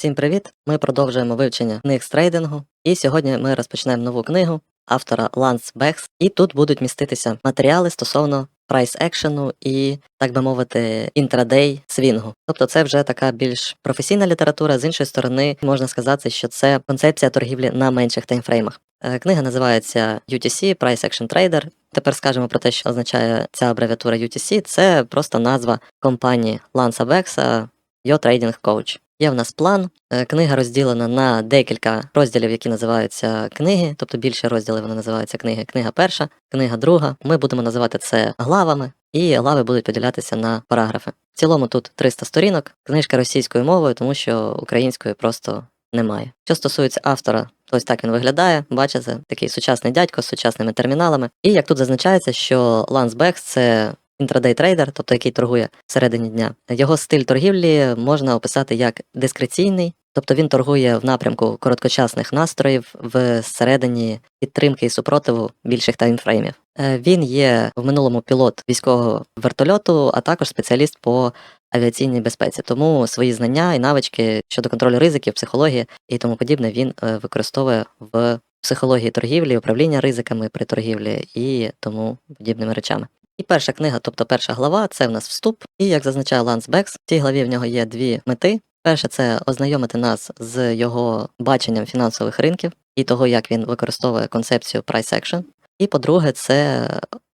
Всім привіт! Ми продовжуємо вивчення книг з трейдингу, і сьогодні ми розпочнемо нову книгу автора Ланс Бекс, і тут будуть міститися матеріали стосовно прайс екшену і, так би мовити, інтрадей свінгу. Тобто це вже така більш професійна література. З іншої сторони, можна сказати, що це концепція торгівлі на менших таймфреймах. Е, Книга називається UTC Price Action Trader. Тепер скажемо про те, що означає ця абревіатура UTC. Це просто назва компанії Ланса Бекса Your Trading Coach. Є в нас план. Е, Книга розділена на декілька розділів, які називаються книги, тобто більше розділів вони називаються книги. Книга перша, книга друга. Ми будемо називати це главами, і глави будуть поділятися на параграфи. В цілому тут 300 сторінок, книжка російською мовою, тому що української просто немає. Що стосується автора, то ось так він виглядає. Бачите, такий сучасний дядько з сучасними терміналами. І як тут зазначається, що Ланс Бекс це інтрадей трейдер, тобто який торгує всередині дня. Його стиль торгівлі можна описати як дискреційний, тобто він торгує в напрямку короткочасних настроїв всередині підтримки і супротиву більших таймфреймів. Е, Він є в минулому пілот військового вертольоту, а також спеціаліст по авіаційній безпеці. Тому свої знання і навички щодо контролю ризиків, психології і тому подібне він е, використовує в психології торгівлі, управління ризиками при торгівлі і тому подібними речами. І перша книга, тобто перша глава, це в нас вступ. І як зазначає Ланс Бекс, в цій главі в нього є дві мети. Перше це ознайомити нас з його баченням фінансових ринків і того, як він використовує концепцію price action. І по-друге, це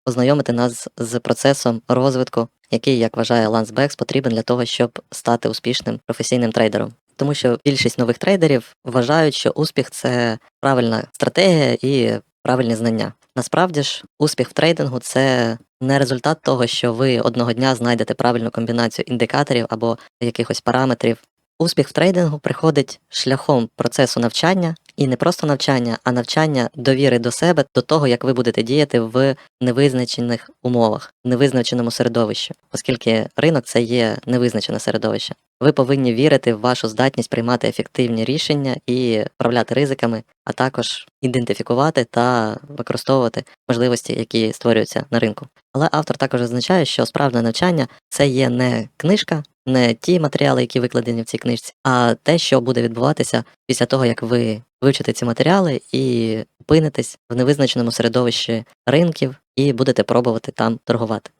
ознайомити нас з процесом розвитку, який, як вважає Ланс Бекс, потрібен для того, щоб стати успішним професійним трейдером. Тому що більшість нових трейдерів вважають, що успіх це правильна стратегія і правильні знання. Насправді ж, успіх в трейдингу це не результат того, що ви одного дня знайдете правильну комбінацію індикаторів або якихось параметрів. Успіх в трейдингу приходить шляхом процесу навчання, і не просто навчання, а навчання довіри до себе, до того, як ви будете діяти в невизначених умовах, невизначеному середовищі, оскільки ринок це є невизначене середовище. Ви повинні вірити в вашу здатність приймати ефективні рішення і управляти ризиками, а також ідентифікувати та використовувати можливості, які створюються на ринку. Але автор також зазначає, що справжнє навчання це є не книжка, не ті матеріали, які викладені в цій книжці, а те, що буде відбуватися після того, як ви вивчите ці матеріали і опинитесь в невизначеному середовищі ринків і будете пробувати там торгувати.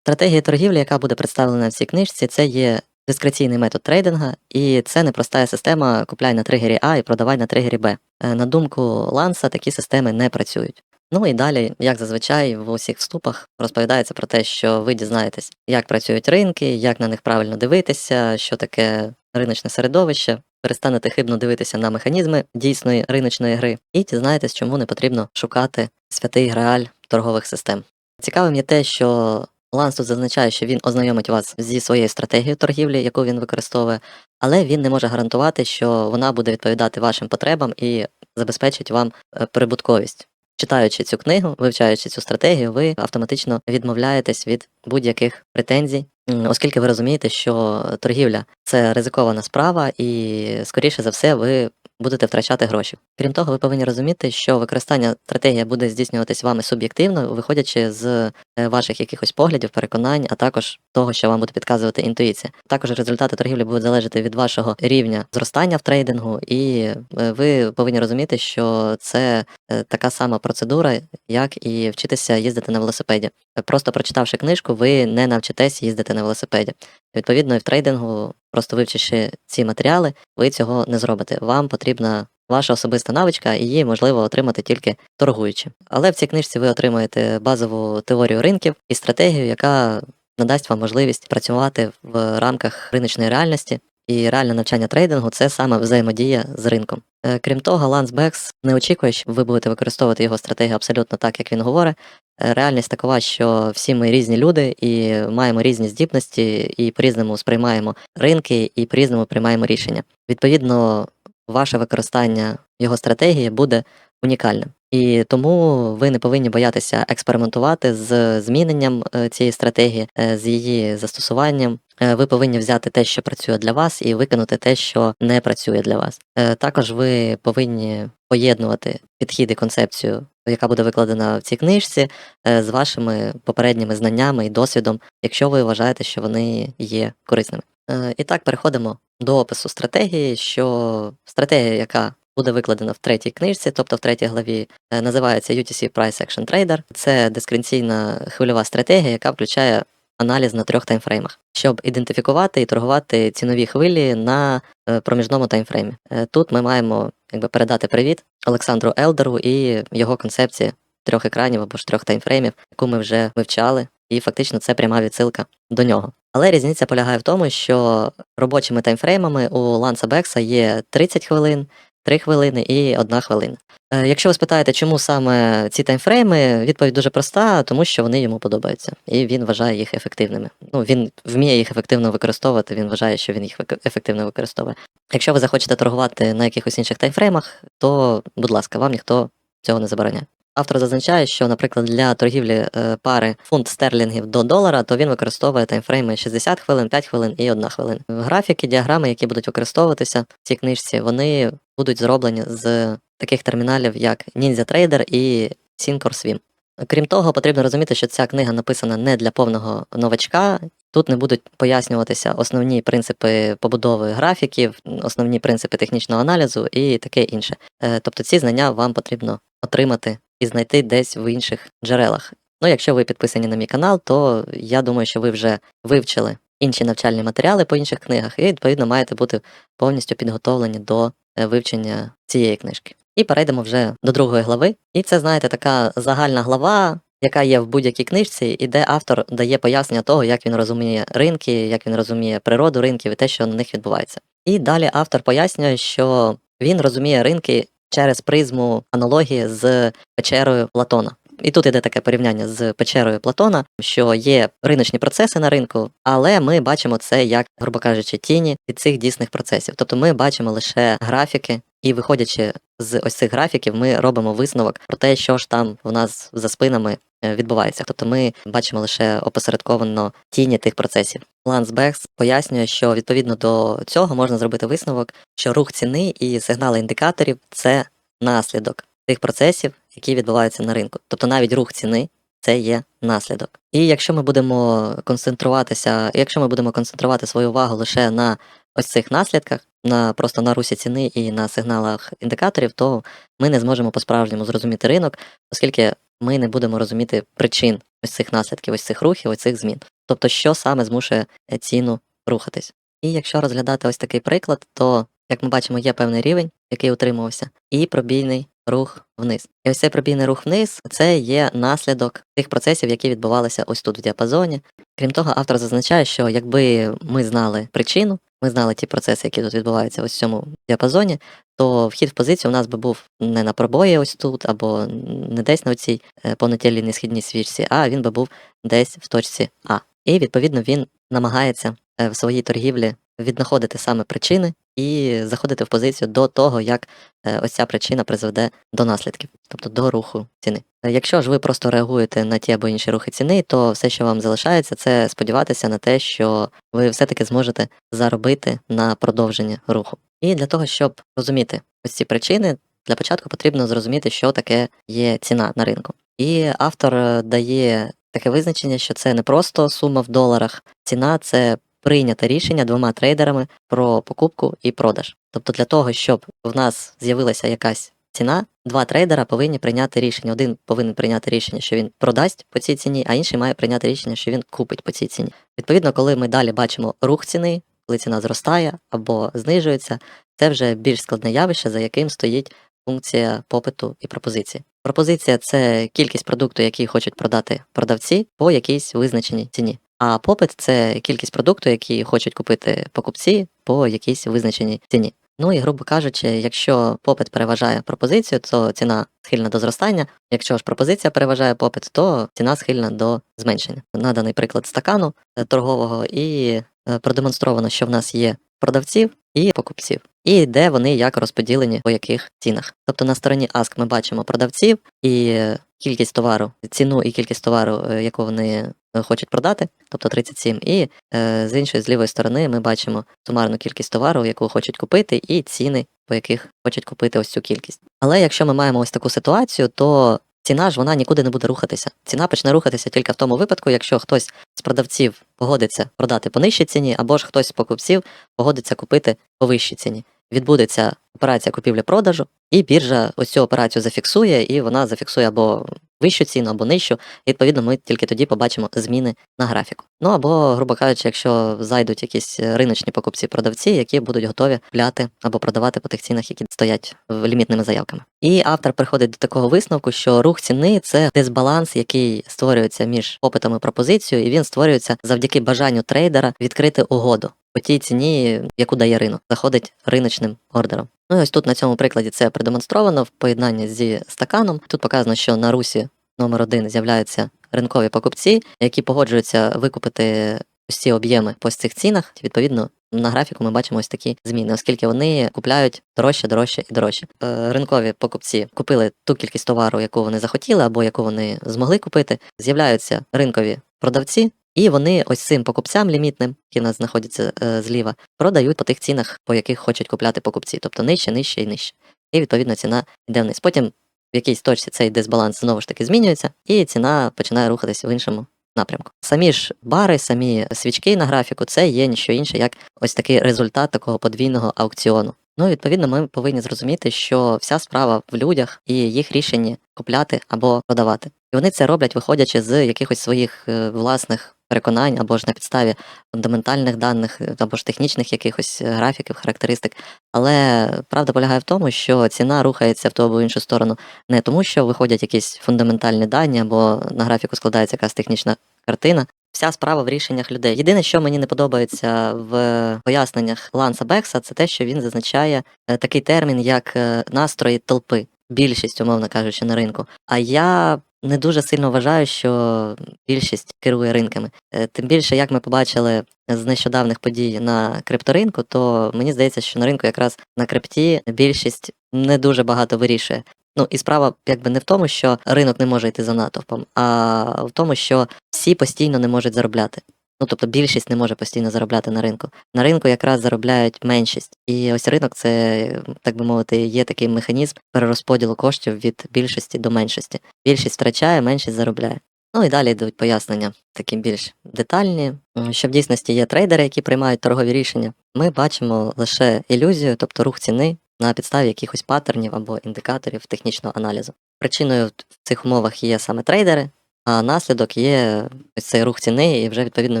Стратегія торгівлі, яка буде представлена в цій книжці, це є дискреційний метод трейдинга, і це непроста система купляй на тригері А і продавай на тригері Б. Е, На думку Ланса, такі системи не працюють. Ну і далі, як зазвичай, в усіх вступах розповідається про те, що ви дізнаєтесь, як працюють ринки, як на них правильно дивитися, що таке риночне середовище, перестанете хибно дивитися на механізми дійсної риночної гри, і дізнаєтесь, чому не потрібно шукати святий грааль торгових систем. Цікавим є те, що Ланс тут зазначає, що він ознайомить вас зі своєю стратегією торгівлі, яку він використовує, але він не може гарантувати, що вона буде відповідати вашим потребам і забезпечить вам е, прибутковість. Читаючи цю книгу, вивчаючи цю стратегію, ви автоматично відмовляєтесь від будь-яких претензій, оскільки ви розумієте, що торгівля це ризикована справа, і скоріше за все ви будете втрачати гроші. Крім того, ви повинні розуміти, що використання стратегії буде здійснюватись вами суб'єктивно, виходячи з е, ваших якихось поглядів, переконань, а також того, що вам буде підказувати інтуїція. Також результати торгівлі будуть залежати від вашого рівня зростання в трейдингу, і е, ви повинні розуміти, що це е, така сама процедура, як і вчитися їздити на велосипеді. Просто прочитавши книжку, ви не навчитесь їздити на велосипеді. Відповідно, і в трейдингу, просто вивчивши ці матеріали, ви цього не зробите. Вам потрібна ваша особиста навичка, і її можливо отримати тільки торгуючи. Але в цій книжці ви отримаєте базову теорію ринків і стратегію, яка надасть вам можливість працювати в рамках риночної реальності. І реальне навчання трейдингу це саме взаємодія з ринком. Е, Крім того, Ланс Бекс не очікує, що ви будете використовувати його стратегію абсолютно так, як він говорить. Е, Реальність такова, що всі ми різні люди і маємо різні здібності, і по-різному сприймаємо ринки, і по-різному приймаємо рішення. Відповідно, ваше використання його стратегії буде унікальним. І тому ви не повинні боятися експериментувати з зміненням е, цієї стратегії, е, з її застосуванням. Е, Ви повинні взяти те, що працює для вас, і викинути те, що не працює для вас. Також ви повинні поєднувати підхід і концепцію, яка буде викладена в цій книжці, е, з вашими попередніми знаннями і досвідом, якщо ви вважаєте, що вони є корисними. Е, І так переходимо до опису стратегії, що стратегія, яка буде викладена в третій книжці, тобто в третій главі, е, називається UTC Price Action Trader. Це дискреційна хвильова стратегія, яка включає аналіз на трьох таймфреймах, щоб ідентифікувати і торгувати цінові хвилі на е, проміжному таймфреймі. Е, Тут ми маємо якби передати привіт Олександру Елдеру і його концепції трьох екранів або ж трьох таймфреймів, яку ми вже вивчали, і фактично це пряма відсилка до нього. Але різниця полягає в тому, що робочими таймфреймами у Ланса Бекса є 30 хвилин, 3 хвилини і 1 хвилина. Е, Якщо ви спитаєте, чому саме ці таймфрейми, відповідь дуже проста, тому що вони йому подобаються, і він вважає їх ефективними. Ну він вміє їх ефективно використовувати. Він вважає, що він їх ефективно використовує. Якщо ви захочете торгувати на якихось інших таймфреймах, то, будь ласка, вам ніхто цього не забороняє. Автор зазначає, що, наприклад, для торгівлі е, пари фунт стерлінгів до долара, то він використовує таймфрейми 60 хвилин, 5 хвилин і 1 хвилина. Графіки, діаграми, які будуть використовуватися в цій книжці, вони будуть зроблені з таких терміналів, як Ninja Trader і Syncor Крім того, потрібно розуміти, що ця книга написана не для повного новачка. Тут не будуть пояснюватися основні принципи побудови графіків, основні принципи технічного аналізу і таке інше. Е, Тобто ці знання вам потрібно отримати і знайти десь в інших джерелах. Ну, якщо ви підписані на мій канал, то я думаю, що ви вже вивчили інші навчальні матеріали по інших книгах, і відповідно маєте бути повністю підготовлені до е, вивчення цієї книжки. І перейдемо вже до другої глави. І це, знаєте, така загальна глава, яка є в будь-якій книжці, і де автор дає пояснення того, як він розуміє ринки, як він розуміє природу ринків і те, що на них відбувається. І далі автор пояснює, що він розуміє ринки через призму аналогії з печерою Платона. І тут іде таке порівняння з печерою Платона, що є риночні процеси на ринку, але ми бачимо це як, грубо кажучи, тіні від цих дійсних процесів. Тобто ми бачимо лише графіки, і виходячи з ось цих графіків, ми робимо висновок про те, що ж там в нас за спинами е, відбувається. Тобто ми бачимо лише опосередковано тіні тих процесів. Ланс Бекс пояснює, що відповідно до цього можна зробити висновок, що рух ціни і сигнали індикаторів це наслідок тих процесів, які відбуваються на ринку. Тобто навіть рух ціни це є наслідок. І якщо ми будемо концентруватися, якщо ми будемо концентрувати свою увагу лише на ось цих наслідках, на просто на русі ціни і на сигналах індикаторів, то ми не зможемо по-справжньому зрозуміти ринок, оскільки ми не будемо розуміти причин ось цих наслідків, ось цих рухів, ось цих змін. Тобто, що саме змушує е, ціну рухатись. І якщо розглядати ось такий приклад, то, як ми бачимо, є певний рівень, який утримувався, і пробійний рух вниз. І ось цей пробійний рух вниз це є наслідок тих процесів, які відбувалися ось тут в діапазоні. Крім того, автор зазначає, що якби ми знали причину, ми знали ті процеси, які тут відбуваються ось в цьому діапазоні, то вхід в позицію у нас би був не на пробої ось тут, або не десь на цій понетілій східній свічці, а він би був десь в точці А. І відповідно він намагається е, в своїй торгівлі віднаходити саме причини і заходити в позицію до того, як е, ось ця причина призведе до наслідків, тобто до руху ціни. Е, Якщо ж ви просто реагуєте на ті або інші рухи ціни, то все, що вам залишається, це сподіватися на те, що ви все-таки зможете заробити на продовження руху. І для того, щоб розуміти ось ці причини, для початку потрібно зрозуміти, що таке є ціна на ринку. І автор дає таке визначення, що це не просто сума в доларах, ціна це прийняте рішення двома трейдерами про покупку і продаж. Тобто для того, щоб в нас з'явилася якась ціна, два трейдера повинні прийняти рішення. Один повинен прийняти рішення, що він продасть по цій ціні, а інший має прийняти рішення, що він купить по цій ціні. Відповідно, коли ми далі бачимо рух ціни, коли ціна зростає або знижується, це вже більш складне явище, за яким стоїть функція попиту і пропозиції. Пропозиція це кількість продукту, який хочуть продати продавці по якійсь визначеній ціні. А попит це кількість продукту, які хочуть купити покупці по якійсь визначеній ціні. Ну і грубо кажучи, якщо попит переважає пропозицію, то ціна схильна до зростання. Якщо ж пропозиція переважає попит, то ціна схильна до зменшення. Наданий приклад стакану е, торгового, і е, продемонстровано, що в нас є продавців і покупців, і де вони як розподілені по яких цінах. Тобто на стороні ASK ми бачимо продавців і кількість товару, ціну і кількість товару, е, яку вони е, хочуть продати, тобто 37, і е, з іншої, з лівої сторони, ми бачимо сумарну кількість товару, яку хочуть купити, і ціни, по яких хочуть купити ось цю кількість. Але якщо ми маємо ось таку ситуацію, то ціна ж вона нікуди не буде рухатися. Ціна почне рухатися тільки в тому випадку, якщо хтось з продавців погодиться продати по нижчій ціні, або ж хтось з покупців погодиться купити по вищій ціні. Відбудеться операція купівлі-продажу, і біржа ось цю операцію зафіксує, і вона зафіксує або вищу ціну, або нижчу. Відповідно ми тільки тоді побачимо зміни на графіку. Ну або, грубо кажучи, якщо зайдуть якісь риночні покупці-продавці, які будуть готові купляти або продавати по тих цінах, які стоять лімітними заявками. І автор приходить до такого висновку, що рух ціни це дисбаланс, який створюється між попитом і пропозицією, і він створюється завдяки бажанню трейдера відкрити угоду по тій ціні, яку дає ринок, заходить риночним ордером. Ну і ось тут на цьому прикладі це продемонстровано в поєднанні зі стаканом. Тут показано, що на русі номер один з'являються ринкові покупці, які погоджуються викупити ці об'єми по цих цінах. Відповідно, на графіку ми бачимо ось такі зміни, оскільки вони купляють дорожче, дорожче і дорожче. Е, Ринкові покупці купили ту кількість товару, яку вони захотіли, або яку вони змогли купити. З'являються ринкові продавці, і вони ось цим покупцям лімітним, які в нас знаходяться е, зліва, продають по тих цінах, по яких хочуть купляти покупці, тобто нижче, нижче і нижче. І відповідно ціна йде вниз. Потім в якійсь точці цей дисбаланс знову ж таки змінюється, і ціна починає рухатися в іншому напрямку. Самі ж бари, самі свічки на графіку це є ніщо інше, як ось такий результат такого подвійного аукціону. Ну, відповідно, ми повинні зрозуміти, що вся справа в людях і їх рішенні купляти або продавати. І вони це роблять, виходячи з якихось своїх е, власних переконань або ж на підставі фундаментальних даних, е, або ж технічних якихось е, графіків, характеристик. Але правда полягає в тому, що ціна рухається в ту або іншу сторону не тому, що виходять якісь фундаментальні дані, або на графіку складається якась технічна картина. Вся справа в рішеннях людей. Єдине, що мені не подобається в поясненнях Ланса Бекса, це те, що він зазначає е, такий термін, як настрої толпи, більшість, умовно кажучи, на ринку. А я не дуже сильно вважаю, що більшість керує ринками. Е, Тим більше, як ми побачили з нещодавних подій на крипторинку, то мені здається, що на ринку якраз на крипті більшість не дуже багато вирішує. Ну і справа якби не в тому, що ринок не може йти за натовпом, а в тому, що всі постійно не можуть заробляти. Ну тобто більшість не може постійно заробляти на ринку. На ринку якраз заробляють меншість. І ось ринок це, так би мовити, є такий механізм перерозподілу коштів від більшості до меншості. Більшість втрачає, меншість заробляє. Ну і далі йдуть пояснення, такі більш детальні, що в дійсності є трейдери, які приймають торгові рішення. Ми бачимо лише ілюзію, тобто рух ціни на підставі якихось паттернів або індикаторів технічного аналізу. Причиною в цих умовах є саме трейдери, а наслідок є ось цей рух ціни, і вже відповідно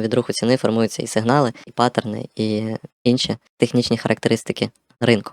від руху ціни формуються і сигнали, і паттерни, і інші технічні характеристики ринку.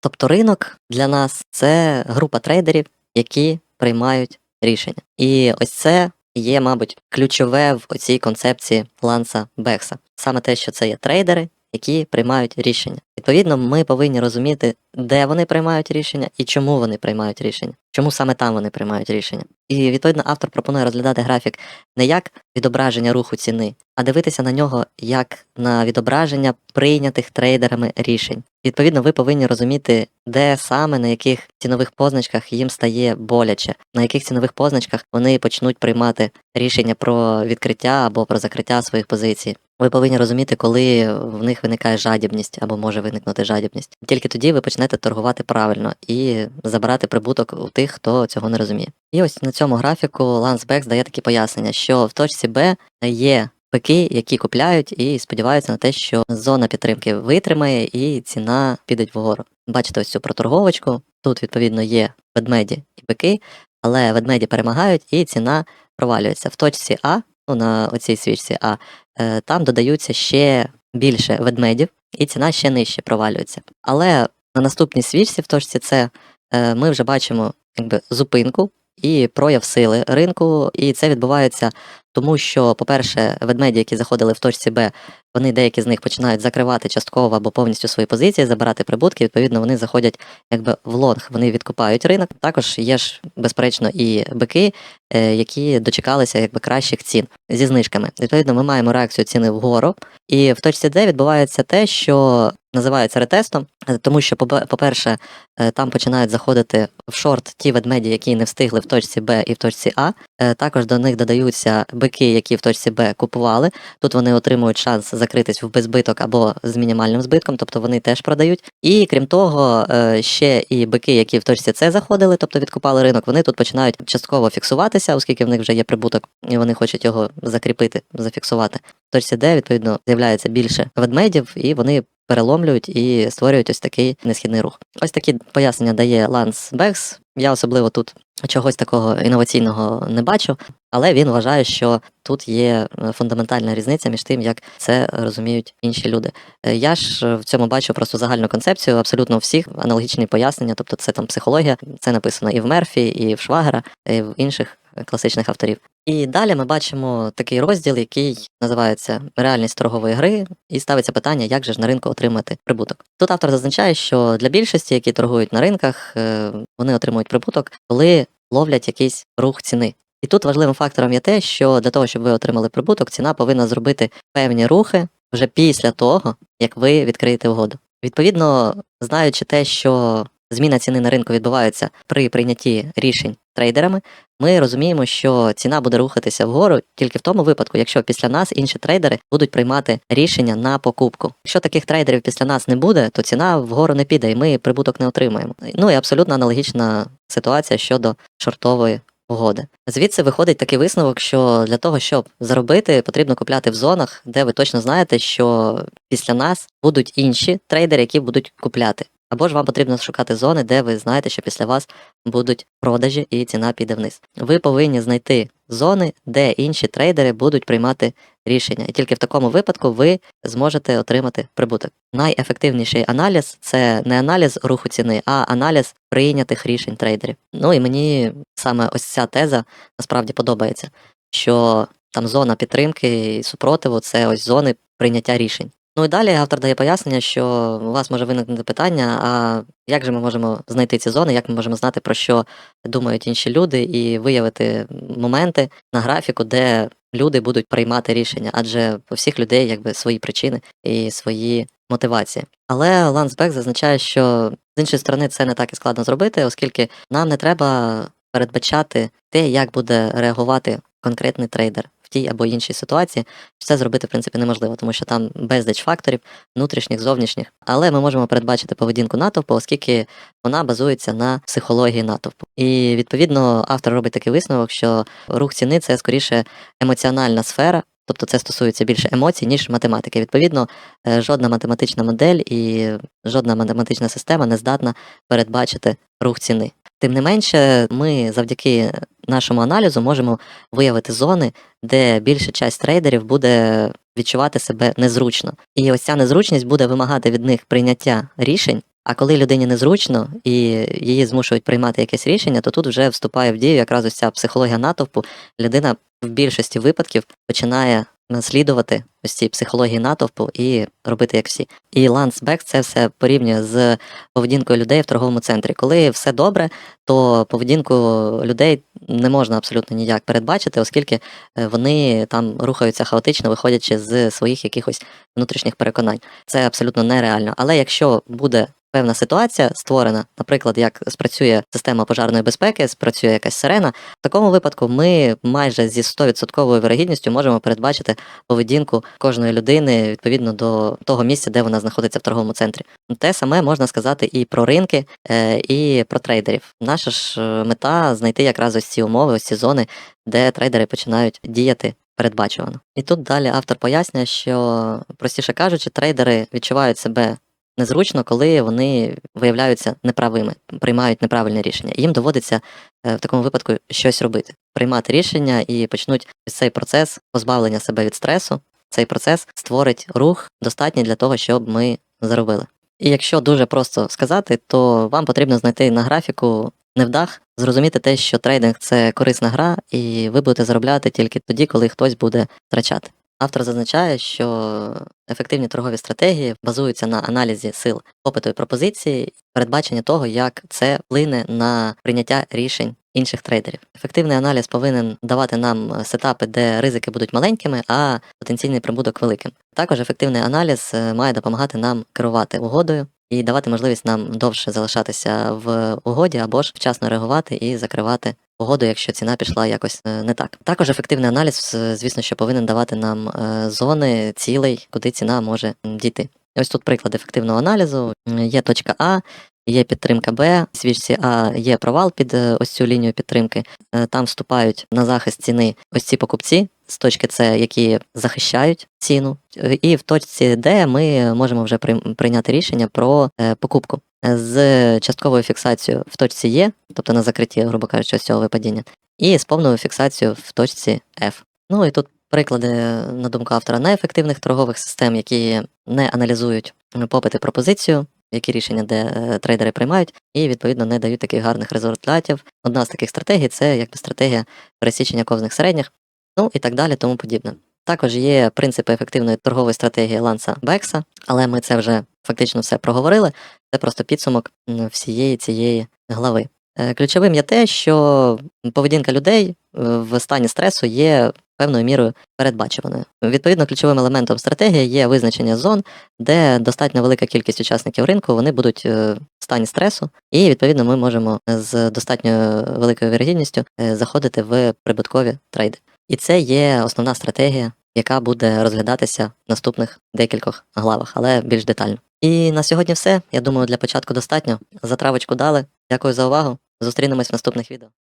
Тобто ринок для нас це група трейдерів, які приймають рішення. І ось це є, мабуть, ключове в цій концепції Ланса Бекса. Саме те, що це є трейдери, які приймають рішення. Відповідно, ми повинні розуміти, де вони приймають рішення і чому вони приймають рішення, чому саме там вони приймають рішення. І відповідно автор пропонує розглядати графік не як відображення руху ціни, а дивитися на нього як на відображення прийнятих трейдерами рішень. Відповідно, ви повинні розуміти, де саме на яких цінових позначках їм стає боляче, на яких цінових позначках вони почнуть приймати рішення про відкриття або про закриття своїх позицій. Ви повинні розуміти, коли в них виникає жадібність або може виникнути жадібність. Тільки тоді ви почнете торгувати правильно і забирати прибуток у тих, хто цього не розуміє. І ось на цьому графіку Bex дає такі пояснення, що в точці Б є пики, які купляють і сподіваються на те, що зона підтримки витримає і ціна піде вгору. Бачите ось цю проторговочку. Тут, відповідно, є ведмеді і бики, але ведмеді перемагають і ціна провалюється. В точці А, ну на оцій свічці А, е, там додаються ще більше ведмедів, і ціна ще нижче провалюється. Але на наступній свічці в точці це е, ми вже бачимо якби, зупинку і прояв сили ринку, і це відбувається тому, що, по-перше, ведмеді, які заходили в точці Б, вони деякі з них починають закривати частково або повністю свої позиції, забирати прибутки. Відповідно, вони заходять якби в лонг, вони відкупають ринок. Також є ж, безперечно, і бики, е, які дочекалися якби кращих цін зі знижками. Відповідно, ми маємо реакцію ціни вгору, і в точці Д відбувається те, що називаються ретестом, е, тому що, по-перше, е, там починають заходити в шорт ті ведмеді, які не встигли в точці Б і в точці А. Е, Також до них додаються бики, які в точці Б купували. Тут вони отримують шанс закритись в беззбиток або з мінімальним збитком, тобто вони теж продають. І крім того, ще і бики, які в точці С заходили, тобто відкупали ринок, вони тут починають частково фіксуватися, оскільки в них вже є прибуток, і вони хочуть його закріпити, зафіксувати. В точці Д, відповідно, з'являється більше ведмедів, і вони переломлюють і створюють ось такий несхідний рух. Ось такі пояснення дає Ланс Бекс. Я особливо тут чогось такого інноваційного не бачу, але він вважає, що тут є е, фундаментальна різниця між тим, як це розуміють інші люди. Е, Я ж е, в цьому бачу просто загальну концепцію абсолютно всіх аналогічні пояснення, тобто це там психологія, це написано і в Мерфі, і в Швагера, і в інших класичних авторів. І далі ми бачимо такий розділ, який називається реальність торгової гри, і ставиться питання, як же ж на ринку отримати прибуток. Тут автор зазначає, що для більшості, які торгують на ринках, е, вони отримують прибуток, коли ловлять якийсь рух ціни. І тут важливим фактором є те, що для того, щоб ви отримали прибуток, ціна повинна зробити певні рухи вже після того, як ви відкриєте угоду. Відповідно, знаючи те, що зміна ціни на ринку відбувається при прийнятті рішень трейдерами, ми розуміємо, що ціна буде рухатися вгору тільки в тому випадку, якщо після нас інші трейдери будуть приймати рішення на покупку. Якщо таких трейдерів після нас не буде, то ціна вгору не піде, і ми прибуток не отримаємо. Ну і абсолютно аналогічна ситуація щодо шортової угоди. Звідси виходить такий висновок, що для того, щоб заробити, потрібно купляти в зонах, де ви точно знаєте, що після нас будуть інші трейдери, які будуть купляти. Або ж вам потрібно шукати зони, де ви знаєте, що після вас будуть продажі і ціна піде вниз. Ви повинні знайти зони, де інші трейдери будуть приймати рішення, і тільки в такому випадку ви зможете отримати прибуток. Найефективніший аналіз це не аналіз руху ціни, а аналіз прийнятих рішень трейдерів. Ну і мені саме ось ця теза насправді подобається, що там зона підтримки і супротиву це ось зони прийняття рішень. Ну і далі автор дає пояснення, що у вас може виникнути питання: а як же ми можемо знайти ці зони, як ми можемо знати, про що думають інші люди, і виявити моменти на графіку, де люди будуть приймати рішення, адже у всіх людей якби свої причини і свої мотивації. Але Лансбек зазначає, що з іншої сторони це не так і складно зробити, оскільки нам не треба передбачати те, як буде реагувати конкретний трейдер в тій або іншій ситуації. Це зробити в принципі неможливо, тому що там безліч факторів, внутрішніх, зовнішніх. Але ми можемо передбачити поведінку натовпу, оскільки вона базується на психології натовпу. І відповідно автор робить такий висновок, що рух ціни це скоріше емоціональна сфера. Тобто це стосується більше емоцій, ніж математики. Відповідно, е, жодна математична модель і жодна математична система не здатна передбачити рух ціни. Тим не менше, ми завдяки нашому аналізу можемо виявити зони, де більша часть трейдерів буде відчувати себе незручно. І ось ця незручність буде вимагати від них прийняття рішень. А коли людині незручно і її змушують приймати якесь рішення, то тут вже вступає в дію якраз ось ця психологія натовпу. Людина в більшості випадків починає наслідувати ось цій психології натовпу і робити як всі. І Ланс Бек це все порівнює з поведінкою людей в торговому центрі. Коли все добре, то поведінку людей не можна абсолютно ніяк передбачити, оскільки е, вони там рухаються хаотично, виходячи з своїх якихось внутрішніх переконань. Це абсолютно нереально. Але якщо буде певна ситуація створена, наприклад, як спрацює система пожарної безпеки, спрацює якась сирена, в такому випадку ми майже зі 100% вирогідністю можемо передбачити поведінку кожної людини відповідно до того місця, де вона знаходиться в торговому центрі. Те саме можна сказати і про ринки, е, і про трейдерів. Наша ж е, мета знайти якраз ось ці умови, ось ці зони, де трейдери починають діяти. Передбачувано. І тут далі автор пояснює, що, простіше кажучи, трейдери відчувають себе незручно, коли вони виявляються неправими, приймають неправильне рішення. Їм доводиться е, в такому випадку щось робити, приймати рішення і почнуть цей процес позбавлення себе від стресу. Цей процес створить рух достатній для того, щоб ми заробили. І якщо дуже просто сказати, то вам потрібно знайти на графіку невдах, зрозуміти те, що трейдинг це корисна гра, і ви будете заробляти тільки тоді, коли хтось буде втрачати. Автор зазначає, що ефективні торгові стратегії базуються на аналізі сил попиту і пропозиції, передбачення того, як це вплине на прийняття рішень інших трейдерів. Ефективний аналіз повинен давати нам е, сетапи, де ризики будуть маленькими, а потенційний прибуток великим. Також ефективний аналіз е, має допомагати нам керувати угодою і давати можливість нам довше залишатися в угоді або ж вчасно реагувати і закривати угоду, якщо ціна пішла якось е, не так. Також ефективний аналіз, звісно, що повинен давати нам е, зони цілей, куди ціна може дійти. Ось тут приклад ефективного аналізу. Є точка А, є підтримка Б, свічці А є провал під е, ось цю лінію підтримки. Там вступають на захист ціни ось ці покупці з точки С, які захищають ціну. Е, І в точці Д ми можемо вже прийняти рішення про е, покупку Е, з частковою фіксацією в точці Е, тобто на закритті, грубо кажучи, ось цього випадіння, і з повною фіксацією в точці F. Ну і тут приклади, на думку автора, неефективних торгових систем, які не аналізують е, попит і пропозицію, які рішення, де е, трейдери приймають, і відповідно не дають таких гарних результатів. Одна з таких стратегій це якби стратегія пересічення ковзних середніх, ну і так далі, тому подібне. Також є принципи ефективної торгової стратегії Ланса Бекса, але ми це вже фактично все проговорили. Це просто підсумок всієї цієї глави. Е, Ключовим є те, що поведінка людей е, в стані стресу є певною мірою передбачуваною. Відповідно, ключовим елементом стратегії є визначення зон, де достатньо велика кількість учасників ринку вони будуть е, в стані стресу, і відповідно ми можемо з достатньо великою вірогідністю заходити в прибуткові трейди. І це є основна стратегія, яка буде розглядатися в наступних декількох главах, але більш детально. І на сьогодні все. Я думаю, для початку достатньо. Затравочку дали. Дякую за увагу. Зустрінемось в наступних відео.